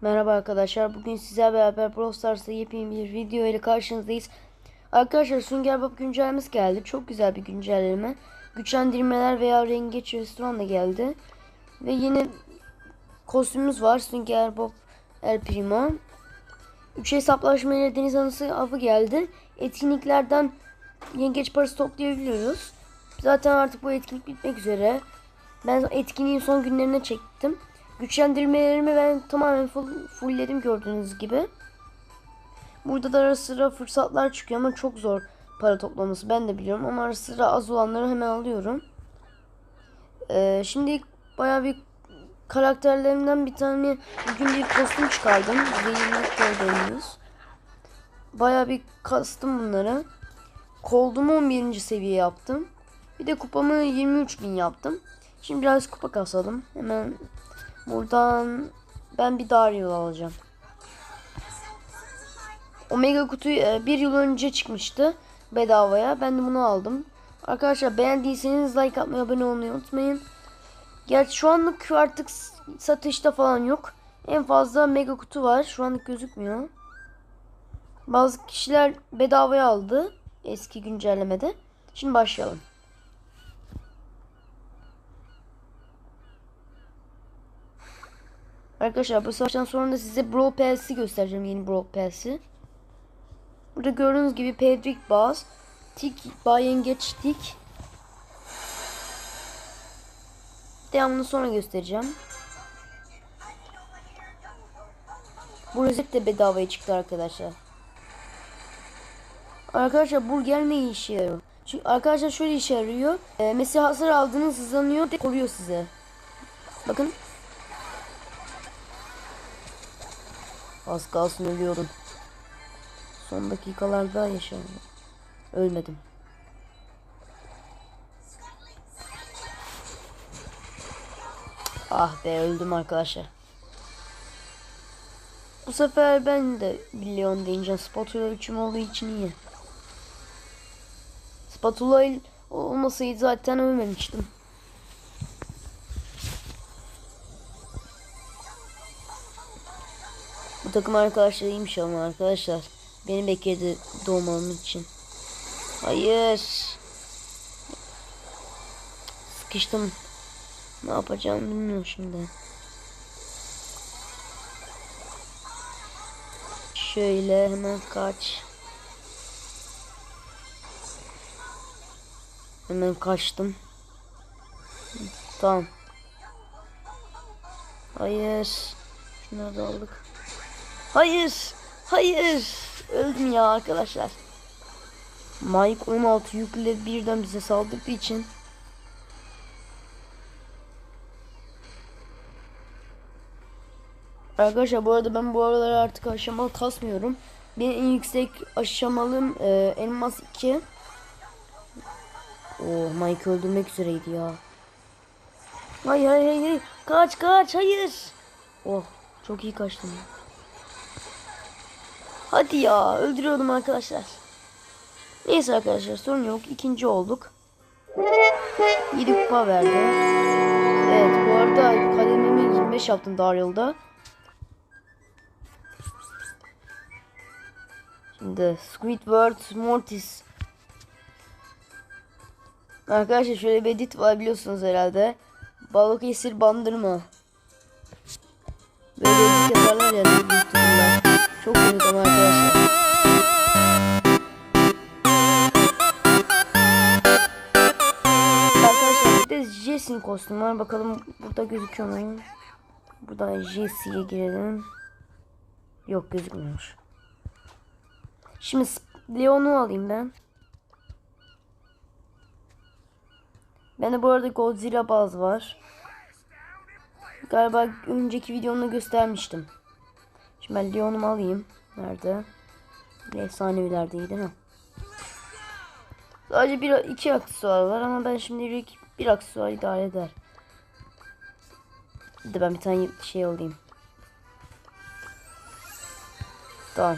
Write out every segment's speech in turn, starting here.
Merhaba arkadaşlar. Bugün sizlerle beraber Brawl Stars'ta yepyeni bir video ile karşınızdayız. Arkadaşlar Sünger Bob güncellemesi geldi. Çok güzel bir güncelleme. Güçlendirmeler veya rengeç restoran da geldi. Ve yeni kostümümüz var. Sünger Bob El Primo. Üç hesaplaşma ile deniz anası avı geldi. Etkinliklerden yengeç parası toplayabiliyoruz. Zaten artık bu etkinlik bitmek üzere. Ben etkinliğin son günlerine çektim. Güçlendirmelerimi ben tamamen full, fullledim gördüğünüz gibi. Burada da ara sıra fırsatlar çıkıyor ama çok zor para toplaması ben de biliyorum ama ara sıra az olanları hemen alıyorum. Ee, şimdi bayağı bir karakterlerimden bir tane bugün bir kostüm çıkardım. Zehirlik gördüğünüz. Bayağı bir kastım bunları. Koldumu 11. seviye yaptım. Bir de kupamı 23.000 yaptım. Şimdi biraz kupa kasalım. Hemen buradan ben bir Daryl alacağım. Omega kutu e, bir yıl önce çıkmıştı bedavaya. Ben de bunu aldım. Arkadaşlar beğendiyseniz like atmayı, abone olmayı unutmayın. Gerçi şu anlık artık satışta falan yok. En fazla mega kutu var. Şu anlık gözükmüyor. Bazı kişiler bedavaya aldı eski güncellemede. Şimdi başlayalım. Arkadaşlar bu savaştan sonra da size Brawl Pass'i göstereceğim. Yeni Brawl Pass'i. Burada gördüğünüz gibi Pedrick Baz, Tik, Bayengeç Tik. Devamını sonra göstereceğim. Bu rozet de bedavaya çıktı arkadaşlar. Arkadaşlar burger ne işe yarıyor? Çünkü arkadaşlar şöyle işe yarıyor. Ee, mesela hasar aldığınız hızlanıyor ve koruyor size. Bakın. Az kalsın ölüyordum. Son dakikalarda yaşadım. Ölmedim. Ah be öldüm arkadaşlar. Bu sefer ben de milyon deyince spatula üçüm olduğu için iyi. Spatula olmasaydı zaten ölmemiştim. Bu takım arkadaşlar iyiymiş ama arkadaşlar. Beni bekledi doğmam için. Hayır. Sıkıştım. Ne yapacağım bilmiyorum şimdi. Şöyle hemen kaç. Hemen kaçtım. Tamam. Hayır. Şunları da aldık. Hayır. Hayır. Öldüm ya arkadaşlar. Mike 16 yükle birden bize saldırdığı için Arkadaşlar bu arada ben bu aralar artık aşamalı kasmıyorum. Benim en yüksek aşamalım e, elmas 2. Oh Mike öldürmek üzereydi ya. Hayır hayır hayır. Kaç kaç hayır. Oh çok iyi kaçtım. Hadi ya öldürüyordum arkadaşlar. Neyse arkadaşlar sorun yok. ikinci olduk. 7 kupa verdi. Evet bu arada kademimi 25 yaptım Daryal'da. Şimdi Squidward Mortis. Arkadaşlar şöyle bir edit var biliyorsunuz herhalde. Balık esir bandırma. Böyle edit yaparlar ya. Çok komik ama arkadaşlar. Jesse'nin kostümü var. Bakalım burada gözüküyor mu? Buradan Jesse'ye girelim. Yok gözükmüyor. Şimdi Leon'u alayım ben. Bende bu arada Godzilla baz var. Galiba önceki videomda göstermiştim. Şimdi ben Leon'umu alayım. Nerede? Efsanevilerdeydi ha. Sadece bir iki aksesuar var ama ben şimdi bir aksesuar idare eder. De ben bir tane şey alayım. Tamam.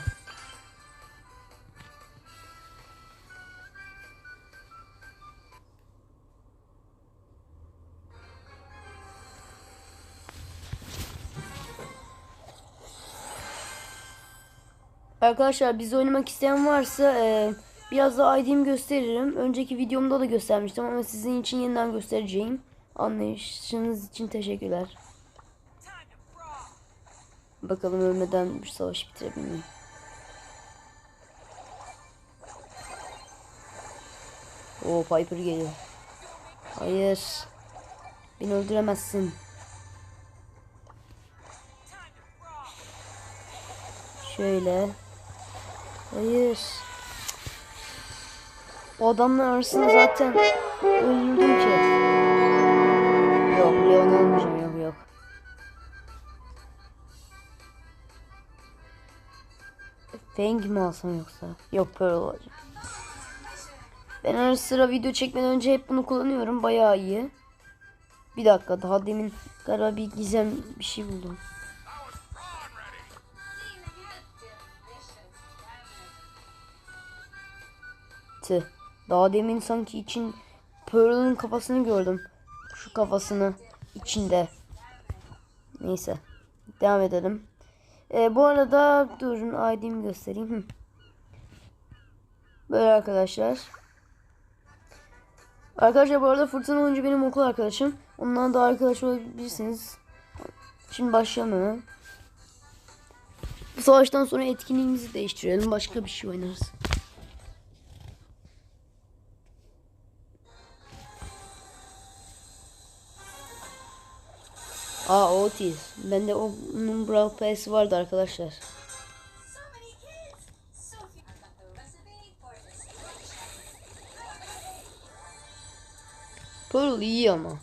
Arkadaşlar biz oynamak isteyen varsa e, biraz daha ID'mi gösteririm. Önceki videomda da göstermiştim ama sizin için yeniden göstereceğim. Anlayışınız için teşekkürler. Bakalım ölmeden bir savaş bitirebilir miyim? Oo Piper geliyor. Hayır. Beni öldüremezsin. Şöyle. Hayır. O adamlar arasında zaten öldürdüm ki. Yok Leon olmayacağım yok yok. Feng mi alsam yoksa? Yok Pearl olacak. Ben ara sıra video çekmeden önce hep bunu kullanıyorum. Bayağı iyi. Bir dakika daha demin galiba bir gizem bir şey buldum. Tüh. Daha demin sanki için Pearl'ın kafasını gördüm. Şu kafasını içinde. Neyse. Devam edelim. Ee, bu arada durun ID'mi göstereyim. Böyle arkadaşlar. Arkadaşlar bu arada Fırtına oyuncu benim okul arkadaşım. Ondan da arkadaş olabilirsiniz. Şimdi başlayalım hemen. Savaştan sonra etkinliğimizi değiştirelim. Başka bir şey oynarız. Aa Otis. Bende onun Brawl Pass'i vardı arkadaşlar. Pearl iyi ama.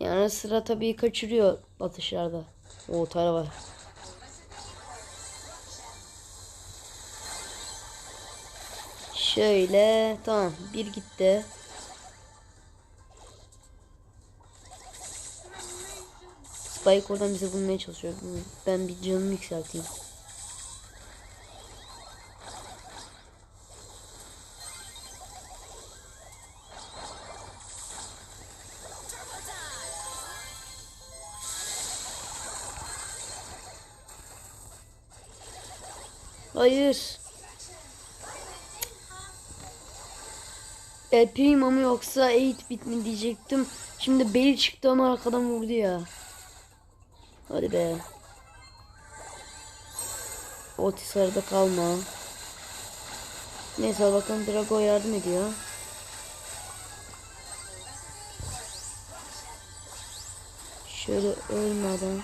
Yani sıra tabii kaçırıyor atışlarda. O tara var. Şöyle tamam bir gitti. Spike oradan bizi bulmaya çalışıyor. Ben bir canımı yükselteyim. Hayır. E, Prima mı yoksa 8 bit mi diyecektim. Şimdi Bale çıktı ama arkadan vurdu ya. Hadi be. Otis arada kalma. Neyse bakın Drago yardım ediyor. Şöyle ölme adam.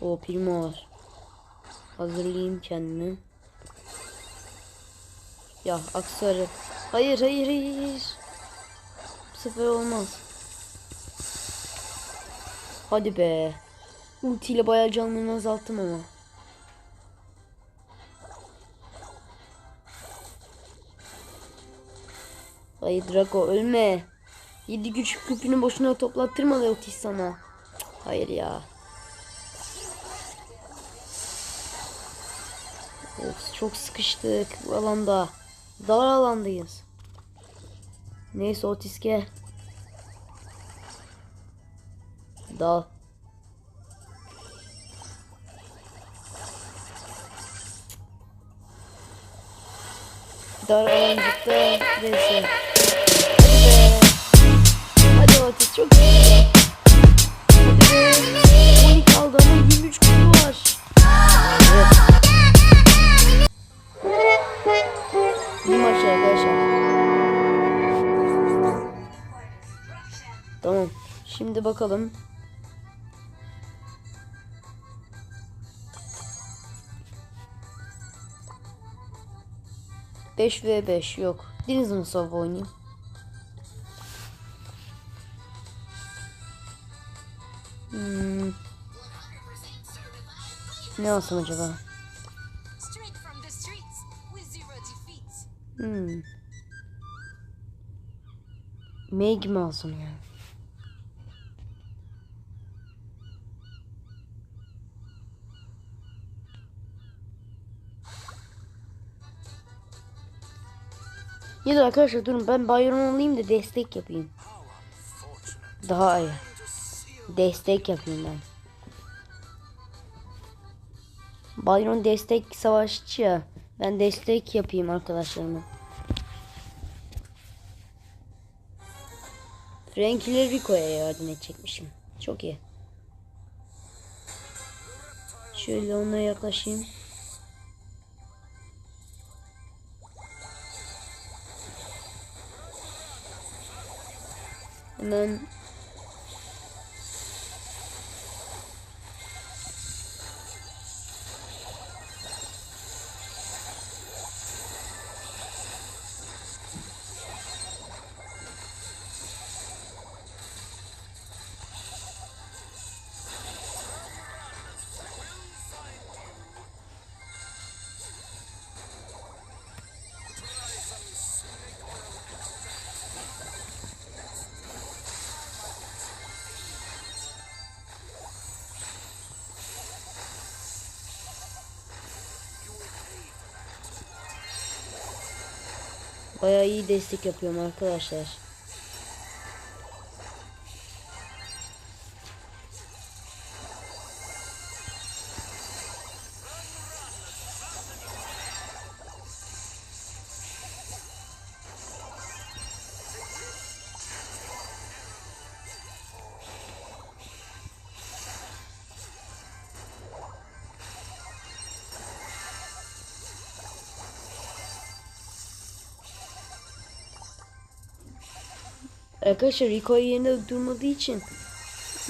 O primo var. Hazırlayayım kendimi. Ya aksarı. Hayır hayır hayır. Bu sefer olmaz. Hadi be. Ultiyle bayağı canlılığını azalttım ama. Hayır Drago ölme. Yedi güç küpünü boşuna toplattırma da Otis sana. Cık, Hayır ya. Of çok sıkıştık bu alanda. Dar alandayız. Neyse Otis gel. Dal. Dar alancıkta neyse. Hadi Otis çok güzel. Hadi be. 12 aldı ama 23 kutu var. Tamam. Şimdi bakalım. Beş ve beş yok. Deniz'in sov oynayayım. Hmm. Ne alsam acaba? Hmm. Meg mi alsam ya? Ya da arkadaşlar durun ben Byron olayım da destek yapayım. Daha iyi. Destek yapayım ben. Byron destek savaşçı ya. Ben destek yapayım arkadaşlarıma. Frank ile Rico'ya yardım edecekmişim. Çok iyi. Şöyle ona yaklaşayım. Hemen bayağı iyi destek yapıyorum arkadaşlar. Arkadaşlar Rico'yu yerinde durmadığı için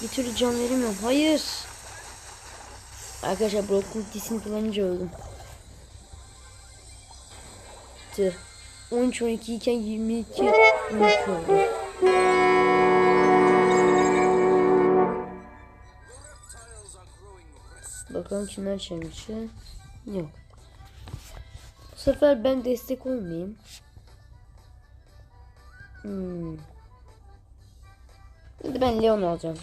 bir türlü can veremiyorum. Hayır. Arkadaşlar Brock ultisini kullanınca öldüm. Tüh. 13-12 iken 22 12 oldu. Bakalım kimler çevirmiş. Yok. Bu sefer ben destek olmayayım. Hmm. Şimdi ben Leon alacağım.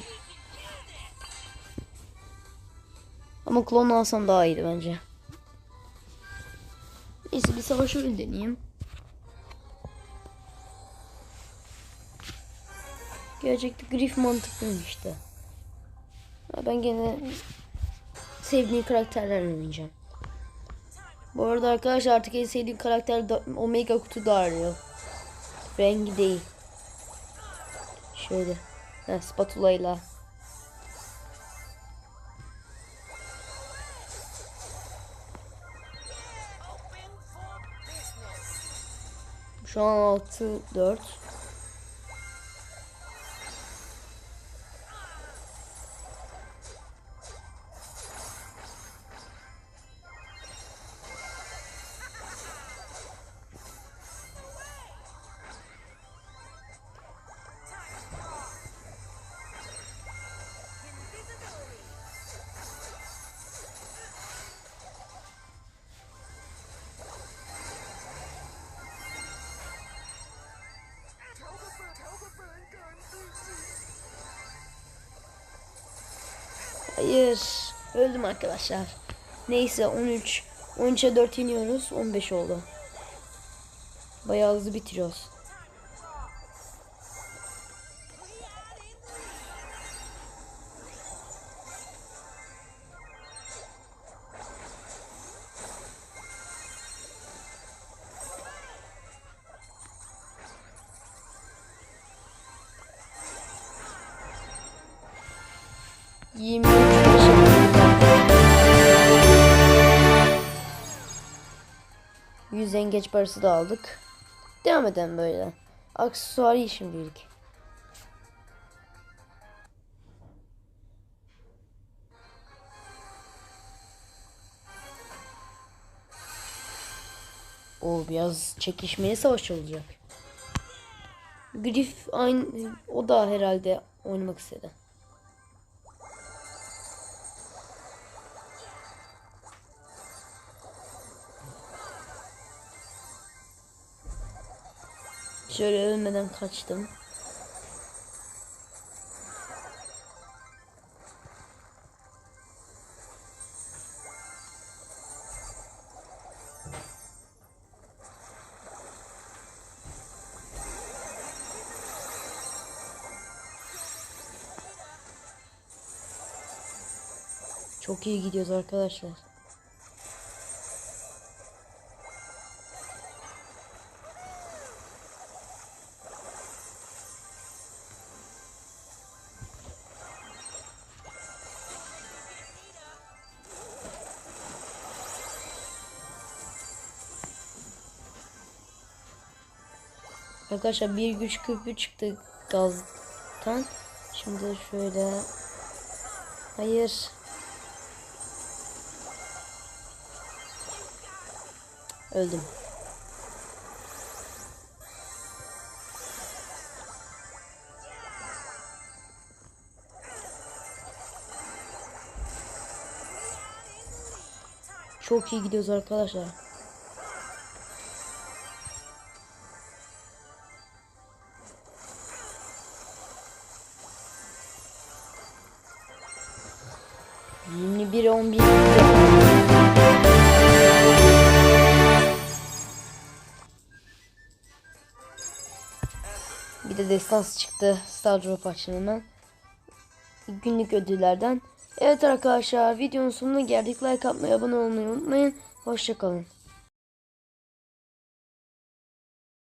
Ama klon alsam daha iyiydi bence. Neyse bir savaş öyle deneyeyim. Gerçekte Griff mantıklıymış işte. Ben gene sevdiğim karakterlerle oynayacağım. Bu arada arkadaşlar artık en sevdiğim karakter da Omega kutu da arıyor. Rengi değil. Şöyle. Ha, spatula ile. Şu an 6 4. Hayır. Öldüm arkadaşlar. Neyse 13. 13'e 4 iniyoruz. 15 oldu. Bayağı hızlı bitiriyoruz. Yirmi yengeç parası da aldık. Devam edelim böyle. Aksesuar iyi şimdilik. O biraz çekişmeli savaş olacak. Griff aynı o da herhalde oynamak istedi. Şöyle ölmeden kaçtım. Çok iyi gidiyoruz arkadaşlar. Arkadaşlar bir güç küpü çıktı gazdan. Şimdi şöyle Hayır. Öldüm. Çok iyi gidiyoruz arkadaşlar. Yeni bir 11 Bir de destans çıktı Star Drop açılımından. Günlük ödüllerden. Evet arkadaşlar videonun sonuna geldik. Like atmayı, abone olmayı unutmayın. Hoşçakalın.